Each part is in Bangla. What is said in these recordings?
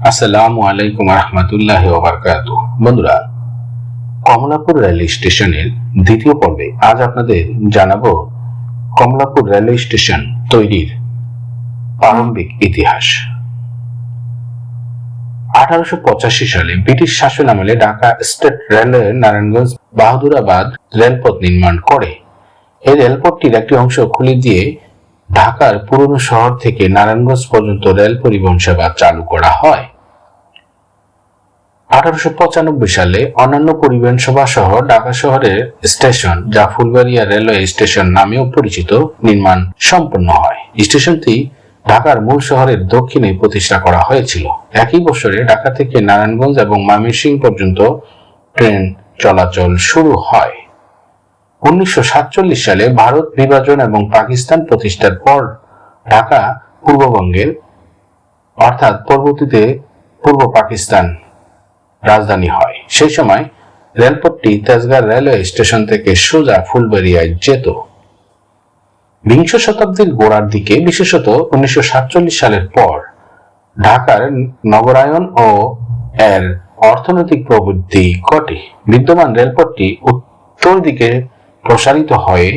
আসসালামু আলাইকুম রহমতুল্লাহ ওবরকাত বন্ধুরা, কমলাপুর রেল স্টেশনের দ্বিতীয় পর্বে আজ আপনাদের জানাব কমলাপুর রেলওয়ে স্টেশন তৈরির প্রারম্ভিক ইতিহাস। আঠারোশো পঁচাশি সালে ব্রিটিশ শাসন আমলে ঢাকা স্টেট রেলওয়ে নারায়ণগঞ্জ বাহাদুরাবাদ রেলপথ নির্মাণ করে। এই রেলপথটির একটি অংশ খুলে দিয়ে ঢাকার পুরনো শহর থেকে নারায়ণগঞ্জ পর্যন্ত রেল পরিবহন সেবা চালু করা হয়। আঠারোশো পঁচানব্বই সালে অন্যান্য পরিবহন সভা সহ ঢাকা শহরের স্টেশন, যা ফুলবাড়িয়া রেলওয়ে স্টেশন নামেও পরিচিত, নির্মাণ সম্পন্ন হয়। স্টেশনটি ঢাকার মূল শহরের দক্ষিণে প্রতিষ্ঠা করা হয়েছিল। একই বছরে ঢাকা থেকে নারায়ণগঞ্জ এবং ময়মনসিংহ পর্যন্ত ট্রেন চলাচল শুরু হয়। উনিশশো সাতচল্লিশ সালে ভারত বিভাজন এবং পাকিস্তান প্রতিষ্ঠার পর ঢাকা পূর্ববঙ্গের, অর্থাৎ পরবর্তীতে পূর্ব পাকিস্তান রাজধানী হয়। সেই সময় রেলপথটি তেজগাঁ রেলওয়ে স্টেশন থেকে সোজা ফুলবাড়িয়ায় যেত। বিংশ শতাব্দীর গোড়ার দিকে, বিশেষত উনিশশো সাতচল্লিশ সালের পর, ঢাকার নগরায়ন ও এর অর্থনৈতিক প্রবৃদ্ধি ঘটে। বিদ্যমান রেলপথটি উত্তর দিকে প্রসারিত হয়ে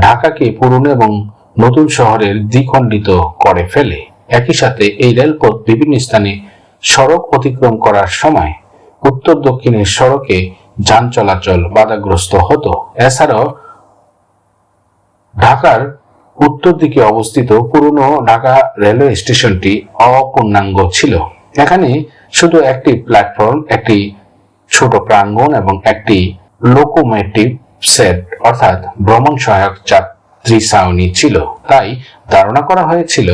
ঢাকাকে পুরনো এবং নতুন শহরের দ্বিখণ্ডিত করে ফেলে। একই সাথে এই রেলপথ বিভিন্ন স্থানে সড়ক অতিক্রম করার সময় উত্তর দক্ষিণের সড়কে যান চলাচল বাধাগ্রস্ত হতো। এছাড়াও ঢাকার উত্তর দিকে অবস্থিত পুরনো ঢাকা রেলওয়ে স্টেশনটি অপূর্ণাঙ্গ ছিল। এখানে শুধু একটি প্ল্যাটফর্ম একটি ছোট প্রাঙ্গণ এবং একটি লোকোমেটিভ সেট অর্থাৎ ভ্রমণ সহায়ক যাত্রী ছাউনি ছিল। তাই ধারণা করা হয়েছিল,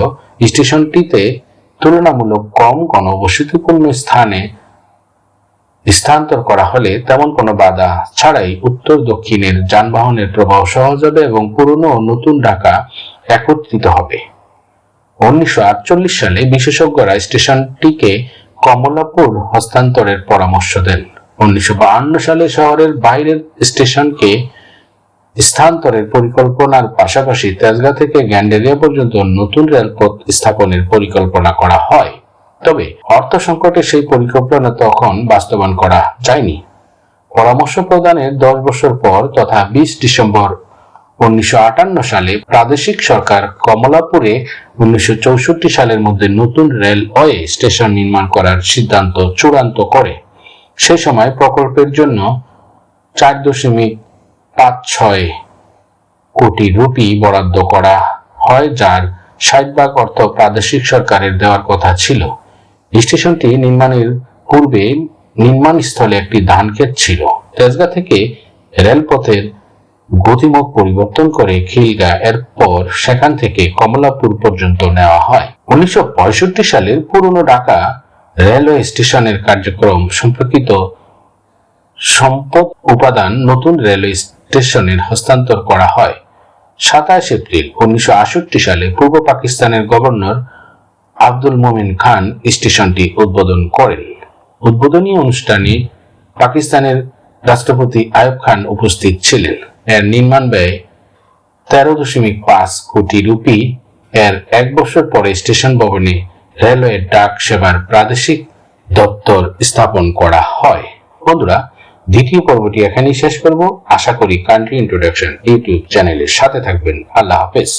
স্টেশনটিতে তুলনামূলক কম ঘনবসতিপূর্ণ স্থানে স্থানান্তর করা হলে তেমন কোনো বাধা ছাড়াই উত্তর দক্ষিণের যানবাহনের প্রবাহ সহজ হবে এবং পুরনো ও নতুন ঢাকা একত্রিত হবে। উনিশশো আটচল্লিশ সালে বিশেষজ্ঞরা স্টেশনটিকে কমলাপুর হস্তান্তরের পরামর্শ দেন। উনিশশো সালে শহরের বাইরের স্টেশনকে স্থানান্তরের পরিকল্পনার পাশাপাশি তেজগাঁ থেকে গ্যান্ডেরিয়া পর্যন্ত নতুন রেলপথ স্থাপনের পরিকল্পনা করা হয়। তবে অর্থ সংকটে সেই পরিকল্পনা তখন বাস্তবায়ন করা যায়নি। পরামর্শ প্রদানের দশ বছর পর তথা বিশ ডিসেম্বর উনিশশো আটান্ন সালে প্রাদেশিক সরকার কমলাপুরে উনিশশো সালের মধ্যে নতুন রেলওয়ে স্টেশন নির্মাণ করার সিদ্ধান্ত চূড়ান্ত করে। সে সময় প্রকল্পের জন্য চার দশমিক পাঁচ ছয় কোটি রুপি বরাদ্দ করা হয়, যার ষাট ভাগ অর্থ প্রাদেশিক সরকারের দেওয়ার কথা ছিল। স্টেশনটি নির্মাণের পূর্বে নির্মাণ স্থলে একটি ধান ক্ষেত ছিল। তেজগাঁ থেকে রেলপথের গতিমুখ পরিবর্তন করে খিলগা এরপর সেখান থেকে কমলাপুর পর্যন্ত নেওয়া হয়। উনিশশো সালের পুরনো ঢাকা রেলওয়ে স্টেশনের কার্যক্রম সম্পর্কিত সম্পদ উপাদান নতুন রেলওয়ে স্টেশনের হস্তান্তর করা হয়। সাতাশ এপ্রিল উনিশশো সালে পূর্ব পাকিস্তানের গভর্নর আব্দুল মোমিন খান স্টেশনটি উদ্বোধন করেন। উদ্বোধনী অনুষ্ঠানে পাকিস্তানের রাষ্ট্রপতি আয়ব খান উপস্থিত ছিলেন। এর নির্মাণ ব্যয় তেরো দশমিক পাঁচ কোটি রুপি। এর এক বছর পরে স্টেশন ভবনে রেলওয়ে ডাক সেবার প্রাদেশিক দপ্তর স্থাপন করা হয়। বন্ধুরা, দ্বিতীয় পর্বটি এখানেই শেষ করব। আশা করি কান্ট্রি ইন্ট্রোডাকশন ইউটিউব চ্যানেলের সাথে থাকবেন। আল্লাহ হাফেজ।